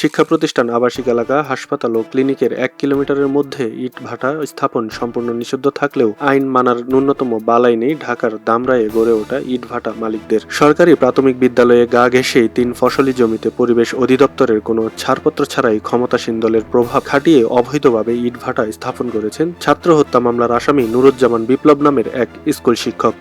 শিক্ষা প্রতিষ্ঠান আবাসিক এলাকা, হাসপাতাল ও ক্লিনিকের এক কিলোমিটারের মধ্যে ইট ভাটা স্থাপন সম্পূর্ণ নিষিদ্ধ থাকলেও আইন মানার ন্যূনতম বালাই নেই ঢাকার দামরায়ে গড়ে ওঠা ইট ভাটা মালিকদের। সরকারি প্রাথমিক বিদ্যালয়ে গা ঘেঁষেই তিন ফসলি জমিতে পরিবেশ অধিদপ্তরের কোনো ছাড়পত্র ছাড়াই ক্ষমতাসীন দলের প্রভাব খাটিয়ে অবৈধভাবে ইট ভাটা স্থাপন করেছেন ছাত্র হত্যা মামলার আসামি নুরুজ্জামান বিপ্লব নামের এক স্কুল শিক্ষক।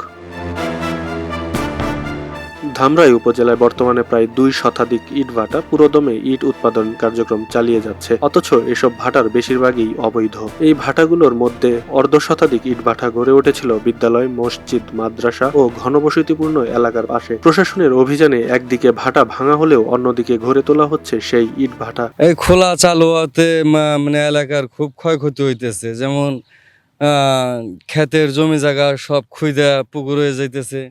ধামরাই উপজেলায় বর্তমানে প্রায় দুই শতাধিক ইট ভাটা পুরোদমে ইট উৎপাদন কার্যক্রম চালিয়ে যাচ্ছে। অথচ এসব ভাটার বেশিরভাগই অবৈধ। এই ভাটাগুলোর মধ্যে অর্ধ শতাধিক ইট ভাটা গড়ে উঠেছিল বিদ্যালয়, মসজিদ, মাদ্রাসা ও ঘনবসতিপূর্ণ এলাকার পাশে। প্রশাসনের অভিযানে একদিকে ভাটা ভাঙা হলেও অন্যদিকে গড়ে তোলা হচ্ছে সেই ইট ভাটা। এই খোলা চালু হতে মানে এলাকার খুব ক্ষয়ক্ষতি হইতেছে। যেমন ক্ষেতের জমি জায়গা সব খুইদা পুকুর হয়ে যাইতেছে।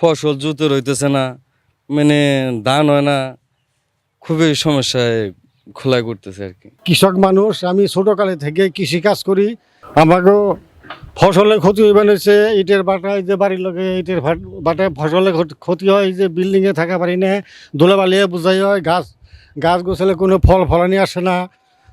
ফসল জুতোর রইতেছে না মানে ধান হয় না, খুবই সমস্যায় খোলাই করতেছে আর কি। কৃষক মানুষ, আমি ছোটকালে থেকে কৃষি কাজ করি আমাকেও ফসলের ক্ষতি হয়ে বানিয়েছে ইটের বাটায় যে বাড়ির লোকে ইটের বাটায় ফসলের ক্ষতি- হয় যে বিল্ডিংয়ে থাকা পারি না, ধুলাবালিয়ে বোঝাই হয়, গাছ গাছ গোছালে কোনো ফল ফলানি আসে না,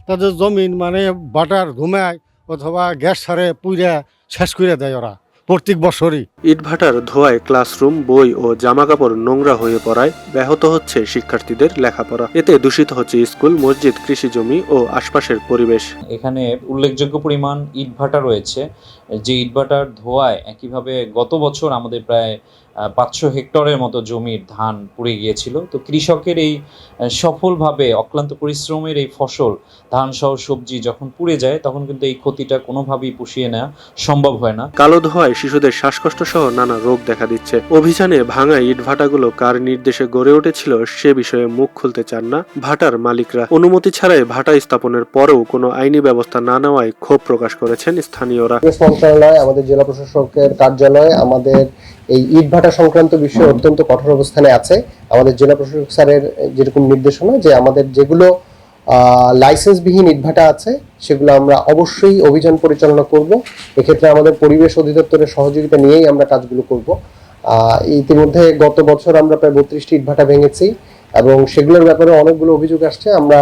তাদের জমিন মানে বাটার ঘুমায়, অথবা গ্যাস সারে পুইরা শেষ করে দেয় ওরা। প্রত্যেক বছরই। ইটভাটার ধোয়ায় ক্লাসরুম বই ও জামাকাপড় নোংরা হয়ে পড়ায় ব্যাহত হচ্ছে শিক্ষার্থীদের লেখাপড়া। এতে দূষিত হচ্ছে স্কুল মসজিদ কৃষি জমি ও আশপাশের পরিবেশ। এখানে উল্লেখযোগ্য পরিমাণ ইটভাটা রয়েছে। যে ইটভাটার ধোয়ায় একইভাবে গত বছর আমাদের প্রায় পাঁচশো হেক্টরের মতো জমির ধান পুড়ে গিয়েছিল। তো কৃষকের এই সফলভাবে অক্লান্ত পরিশ্রমের এই ফসল ধান সহ সবজি যখন পুড়ে যায় তখন কিন্তু এই ক্ষতিটা কোনোভাবেই পুষিয়ে নেওয়া সম্ভব হয় না। কালো ধোঁয়ায় শিশুদের শ্বাসকষ্ট সহ নানা রোগ দেখা দিচ্ছে। অভিযানে ভাঙা ইট ভাটাগুলো কার নির্দেশে গড়ে উঠেছিল সে বিষয়ে মুখ খুলতে চান না ভাটার মালিকরা। অনুমতি ছাড়াই ভাটা স্থাপনের পরেও কোনো আইনি ব্যবস্থা না নেওয়ায় ক্ষোভ প্রকাশ করেছেন স্থানীয়রা। মন্ত্রণালয়, আমাদের জেলা প্রশাসকের কার্যালয়, আমাদের এই ইট ভাটা সংক্রান্ত বিষয়ে অত্যন্ত কঠোর অবস্থানে আছে। আমাদের জেলা প্রশাসক স্যারের যেরকম নির্দেশনা, যে আমাদের যেগুলো লাইসেন্সবিহীন ইটভাটা আছে, সেগুলো আমরা অবশ্যই অভিযান পরিচালনা করব। এক্ষেত্রে আমাদের পরিবেশ অধিদপ্তরের সহযোগিতা নিয়েই আমরা কাজগুলো করব। ইতিমধ্যে গত বছর আমরা প্রায় বত্রিশটি ইটভাটা ভেঙেছি এবং সেগুলোর ব্যাপারে অনেকগুলো অভিযোগ আসছে। আমরা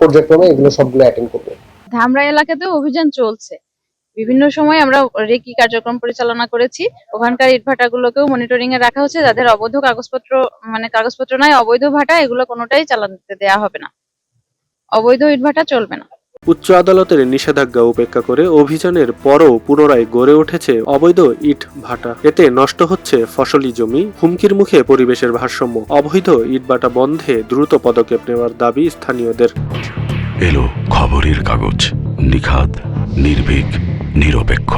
পর্যায়ক্রমে এগুলো সবগুলো অ্যাটেন্ড করব। ধামরা এলাকাতেও অভিযান চলছে। বিভিন্ন সময় আমরা রেকি কার্যক্রম পরিচালনা করেছি। ওখানকার ইটভাটাগুলোকেও মনিটরিং এ রাখা হচ্ছে। যাদের অবৈধ কাগজপত্র মানে কাগজপত্র নাই, অবৈধ ভাটা, এগুলো কোনোটাই চালাতে দেওয়া হবে না। অবৈধ ইটভাটা চলবে না। উচ্চ আদালতের নিষেধাজ্ঞা উপেক্ষা করে অভিযানের পরও পুনরায় গড়ে উঠেছে অবৈধ ইট ভাটা এতে নষ্ট হচ্ছে ফসলি জমি হুমকির মুখে পরিবেশের ভারসাম্য অবৈধ ইট ভাটা বন্ধে দ্রুত পদক্ষেপ নেওয়ার দাবি স্থানীয়দের। এলো খবরের কাগজ নিখাদ নির্ভীক নিরপেক্ষ।